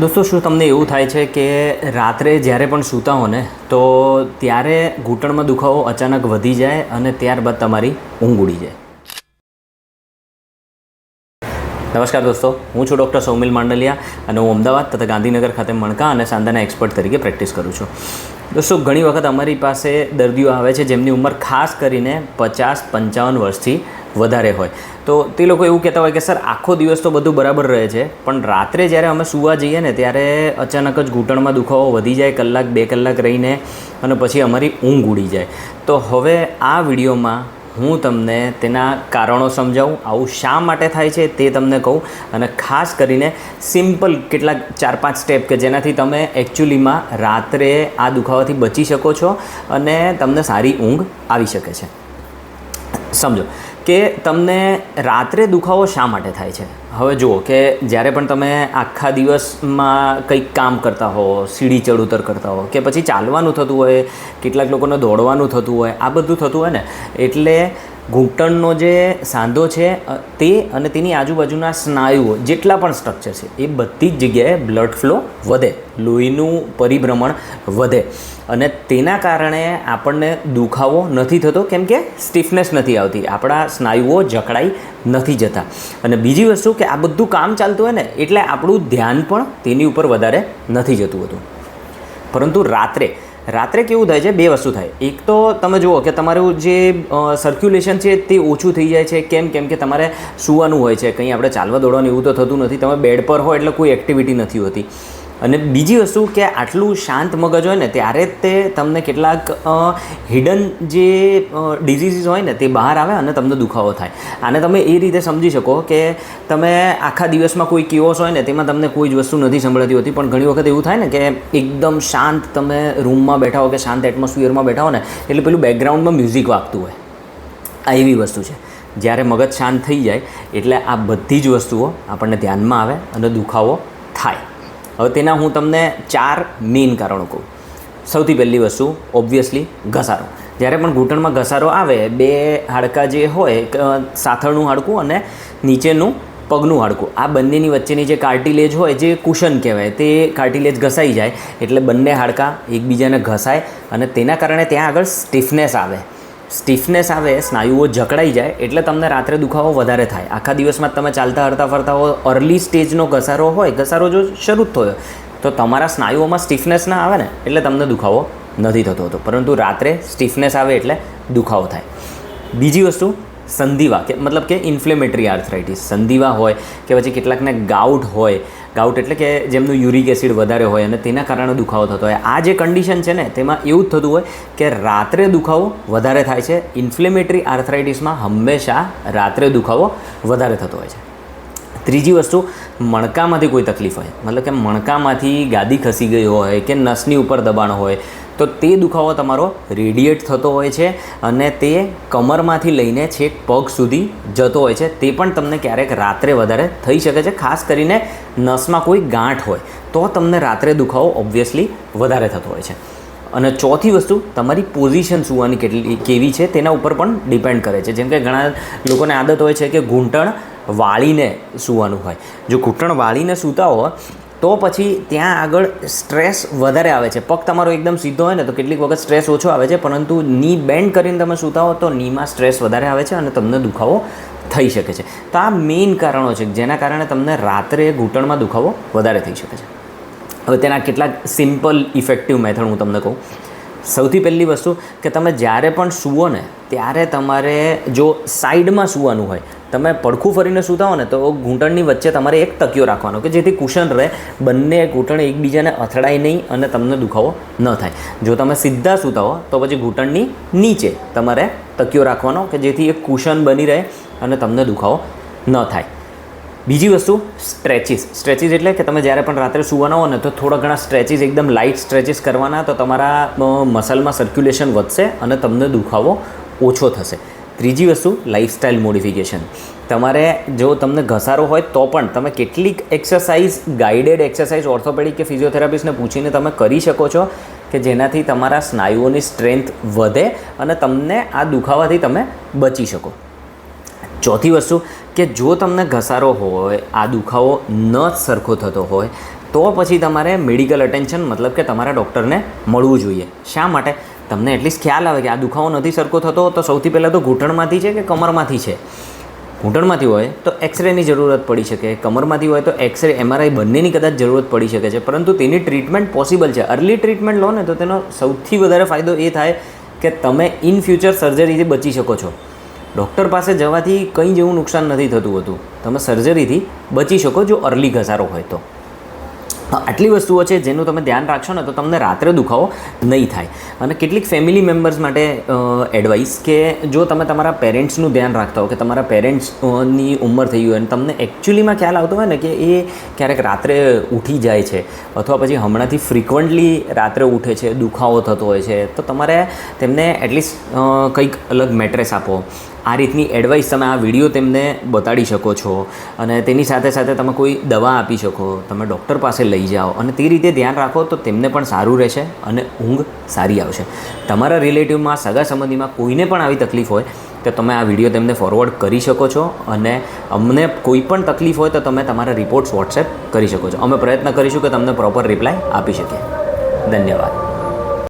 દોસ્તો, શું તમને એવું થાય છે કે રાત્રે જ્યારે પણ સૂતા હો ને, તો ત્યારે ઘૂંટણમાં દુખાવો અચાનક વધી જાય અને ત્યારબાદ તમારી ઊંઘ ઉડી જાય? નમસ્કાર દોસ્તો, હું છું ડૉક્ટર સૌમિલ માંડલિયા અને હું અમદાવાદ તથા ગાંધીનગર ખાતે મણકા અને સાંધાના એક્સપર્ટ તરીકે પ્રેક્ટિસ કરું છું. દોસ્તો ઘણી વખત અમારી પાસે દર્દીઓ આવે છે જેમની ઉંમર ખાસ કરીને પચાસ પંચાવન વર્ષથી વધારે હોય. તો તે લોકો એવું કહેતા હોય કે, સર, આખો દિવસ તો બધું બરાબર રહે છે, પણ રાત્રે જ્યારે અમે સૂવા જઈએ ને, ત્યારે અચાનક જ ઘૂંટણમાં દુખાવો વધી જાય, કલાક, બે કલાક રહીને અને પછી અમારી ઊંઘ ઉડી જાય. તો હવે આ વિડીયોમાં હું તમને તેના કારણો સમજાવું, આવું શા માટે થાય છે તે તમને કહું અને ખાસ કરીને સિમ્પલ કેટલાક ચાર પાંચ સ્ટેપ કે જેનાથી તમે એકચ્યુઅલીમાં રાત્રે આ દુખાવાથી બચી શકો છો અને તમને સારી ઊંઘ આવી શકે છે. સમજો કે તમને રાત્રે દુખાવો શા માટે થાય છે? હવે જુઓ કે જ્યારે પણ તમે આખા દિવસમાં કંઈક કામ કરતા હો, સીડી ચડ ઉતર કરતા હો, કે પછી ચાલવાનું થતું હોય, કેટલાક લોકોને દોડવાનું થતું હોય, આ બધું થતું હોય ને, એટલે ઘૂંટણનો જે સાંધો છે તે અને તેની આજુબાજુના સ્નાયુઓ, જેટલા પણ સ્ટ્રક્ચર છે, એ બધી જ જગ્યાએ બ્લડ ફ્લો વધે, લોહીનું પરિભ્રમણ વધે. અને તેના કારણે આપણને દુખાવો નથી થતો, કેમ કે સ્ટીફનેસ નથી આવતી, આપણા સ્નાયુઓ જકડાઈ નથી જતા. અને બીજી વસ્તુ કે આ બધું કામ ચાલતું હોય ને, એટલે આપણું ધ્યાન પણ તેની ઉપર વધારે નથી જતું હતું. પરંતુ રાત્રે રાત્રે કેવું થાય છે? બે વસ્તુ થાય. એક તો તમે જુઓ કે તમારું જે સર્ક્યુલેશન છે તે ઓછું થઈ જાય છે. કેમ? કેમ કે તમારે સૂવાનું હોય છે. કંઈ આપણે ચાલવા દોડવાનું એવું તો થતું નથી. તમે બેડ પર હો એટલે કોઈ એક્ટિવિટી નથી હોતી. અને બીજી વસ્તુ કે આટલું શાંત મગજ હોય ને, ત્યારે તે તમને કેટલાક હિડન જે ડિઝીઝીસ હોય ને, તે બહાર આવે અને તમને દુખાવો થાય. આને તમે એ રીતે સમજી શકો કે તમે આખા દિવસમાં કોઈ કિઓસ હોય ને, તેમાં તમને કોઈ જ વસ્તુ નથી સંભળાતી હોતી. પણ ઘણી વખત એવું થાય ને કે એકદમ શાંત તમે રૂમમાં બેઠા હો કે શાંત એટમોસ્ફિયરમાં બેઠા હો ને, એટલે પેલું બેકગ્રાઉન્ડમાં મ્યુઝિક વાગતું હોય. આ એવી વસ્તુ છે. જ્યારે મગજ શાંત થઈ જાય, એટલે આ બધી જ વસ્તુઓ આપણને ધ્યાનમાં આવે અને દુખાવો થાય. હવે તેના હું તમને ચાર મેઇન કારણો કહું. સૌથી પહેલી વસ્તુ ઓબ્વિયસલી ઘસારો. જ્યારે પણ ઘૂંટણમાં ઘસારો આવે, બે હાડકાં જે હોય સાથળનું હાડકું અને નીચેનું પગનું હાડકું. આ બંનેની વચ્ચેની જે કાર્ટિલેજ હોય, જે કુશન કહેવાય, તે કાર્ટિલેજ ઘસાઈ જાય. એટલે બંને હાડકાં એકબીજાને ઘસાય અને તેના કારણે ત્યાં આગળ સ્ટીફનેસ આવે. સ્ટીફનેસ આવે, સ્નાયુઓ જકડાઈ જાય, એટલે તમને રાત્રે દુખાવો વધારે થાય. આખા દિવસમાં તમે ચાલતા હરતા ફરતા હો અર્લી સ્ટેજનો ઘસારો હોય, ઘસારો જો શરૂ થયો, તો તમારા સ્નાયુઓમાં સ્ટીફનેસ ના આવે ને, એટલે તમને દુખાવો નથી થતો હતો. પરંતુ રાત્રે સ્ટીફનેસ આવે એટલે દુખાવો થાય. બીજી વસ્તુ સંધિવા કે મતલબ કે ઇન્ફ્લેમેટરી આર્થરાઇટિસ સંધિવા હોય કે પછી કેટલાકને ગાઉટ હોય. ગાઉટ એટલે કે જેમનું યુરિક એસિડ વધારે હોય અને તેના કારણે દુખાવો થતો હોય. આ જે કન્ડિશન છે ને, તેમાં એવું જ થતું હોય કે રાત્રે દુખાવો વધારે થાય છે. ઇન્ફ્લેમેટરી આર્થરાઇટિસમાં હંમેશા રાત્રે દુખાવો વધારે થતો હોય છે. ત્રીજી વસ્તુ, મણકામાંથી કોઈ તકલીફ હોય. મતલબ કે મણકામાંથી ગાદી ખસી ગઈ હોય કે નસની ઉપર દબાણ હોય, તો તે દુખાવો તમારો રેડિએટ થતો હોય છે અને તે કમરમાંથી લઈને છેક પગ સુધી જતો હોય છે. તે પણ તમને ક્યારેક રાત્રે વધારે થઈ શકે છે, ખાસ કરીને નસમાં કોઈ ગાંઠ હોય, તો તમને રાત્રે દુખાવો ઓબ્વિયસલી વધારે થતો હોય છે. અને ચોથી વસ્તુ, તમારી પોઝિશન સૂવાની કેટલી, કેવી છે તેના ઉપર પણ ડિપેન્ડ કરે છે. જેમ કે ઘણા લોકોને આદત હોય છે કે ઘૂંટણ વાળીને સૂવાનું હોય. જો ઘૂંટણ વાળીને સૂતા હો, તો પછી ત્યાં આગળ સ્ટ્રેસ વધારે આવે છે. પગ તમારો એકદમ સીધો હોય ને, તો કેટલીક વખત સ્ટ્રેસ ઓછો આવે છે, પરંતુ ની બેન્ડ કરીને તમે સૂતા હો, તો નીમાં સ્ટ્રેસ વધારે આવે છે અને તમને દુખાવો થઈ શકે છે. તો આ મેઇન કારણો છે, જેના કારણે તમને રાત્રે ઘૂંટણમાં દુખાવો વધારે થઈ શકે છે. હવે તેના કેટલાક સિમ્પલ ઇફેક્ટિવ મેથડ હું તમને કહું. સૌથી પહેલી વસ્તુ કે તમે જ્યારે પણ સૂવો ને, ત્યારે તમારે જો સાઈડમાં સૂવાનું હોય તમે પડખું ફરીને સૂતા ને તો ઘૂંટણની વચ્ચે તમારે એક તકિયો રાખવાનો કે જેથી કુશન રહે, બંને ઘૂંટણ એકબીજાને અથડાય નહીં અને તમને દુખાવો ન થાય. જો તમે સીધા સૂતા હો તો પછી ઘૂંટણની નીચે તમારે તકિયો રાખવાનો કે જેથી એક કુશન બની રહે અને તમને દુખાવો ન થાય. બીજી વસ્તુ, સ્ટ્રેચીસ. સ્ટ્રેચિસ એટલે કે તમે જ્યારે પણ રાત્રે સૂવાના હો ને તો થોડા ઘણા સ્ટ્રેચિસ, એકદમ લાઇટ સ્ટ્રેચિસ કરવાના, તો તમારા મસલમાં સર્ક્યુલેશન વધશે અને તમને દુખાવો ઓછો થશે. ત્રીજી વસ્તુ લાઇફસ્ટાઇલ મોડિફિકેશન તમારે જો તમને ઘસારો હોય તો પણ તમે કેટલીક એક્સરસાઇઝ ગાઈડેડ એક્સરસાઇઝ ઓર્થોપેડિક કે ફિઝિયોથેરાપિસ્ટને પૂછીને તમે કરી શકો છો કે જેનાથી તમારા સ્નાયુઓની સ્ટ્રેન્થ વધે અને તમને આ દુખાવાથી તમે બચી શકો. ચોથી વસ્તુ કે જો તમને ઘસારો હોય, આ દુખાવો ન સરખો થતો હોય, તો પછી તમારે મેડિકલ અટેન્શન મતલબ કે તમારા ડૉક્ટરને મળવું જોઈએ. શા માટે? તમને એટલીસ્ટ ખ્યાલ આવે કે આ દુખાવો નથી સરખો થતો, તો સૌથી પહેલાં તો ઘૂંટણમાંથી છે કે કમરમાંથી છે? ઘૂંટણમાંથી હોય તો એક્સરેની જરૂરત પડી શકે. કમરમાંથી હોય તો એક્સરે, એમઆરઆઈ બંનેની કદાચ જરૂરત પડી શકે છે. પરંતુ તેની ટ્રીટમેન્ટ પોસિબલ છે. અર્લી ટ્રીટમેન્ટ લો ને તો તેનો સૌથી વધારે ફાયદો એ થાય કે તમે ઇન ફ્યુચર સર્જરીથી બચી શકો છો. ડૉક્ટર પાસે જવાથી કંઈ જેવું નુકસાન નથી થતું હોતું. તમે સર્જરીથી બચી શકો જો અર્લી ઘસારો હોય તો. આટલી વસ્તુઓ છે જેનું તમે ધ્યાન રાખશો ને તો તમને રાત્રે દુખાવો નહીં થાય. અને કેટલીક ફેમિલી મેમ્બર્સ માટે એડવાઇસ કે જો તમે તમારા પેરેન્ટ્સનું ધ્યાન રાખતા હો કે તમારા પેરેન્ટ્સની ઉંમર થઈ હોય અને તમને એકચ્યુઅલીમાં ખ્યાલ આવતો હોય ને કે એ ક્યારેક રાત્રે ઉઠી જાય છે અથવા પછી હમણાંથી ફ્રિકવન્ટલી રાત્રે ઉઠે છે, દુખાવો થતો હોય છે, તો તમારે તેમને એટલીસ્ટ કંઈક અલગ મેટ્રેસ આપો. આ રીતની એડવાઇસ તમે આ વીડિયો તેમને બતાડી શકો છો. અને તેની સાથે સાથે તમે કોઈ દવા આપી શકો, તમે ડૉક્ટર પાસે લઈ જાઓ અને તે રીતે ધ્યાન રાખો તો તેમને પણ સારું રહેશે અને ઊંઘ સારી આવશે. તમારા રિલેટિવમાં સગા સંબંધીમાં કોઈને પણ આવી તકલીફ હોય તો તમે આ વીડિયો તેમને ફોરવર્ડ કરી શકો છો અને અમને કોઈ પણ તકલીફ હોય તો તમે તમારા રિપોર્ટ્સ વોટ્સએપ કરી શકો છો. અમે પ્રયત્ન કરીશું કે તમને પ્રોપર રિપ્લાય આપી શકીએ. ધન્યવાદ.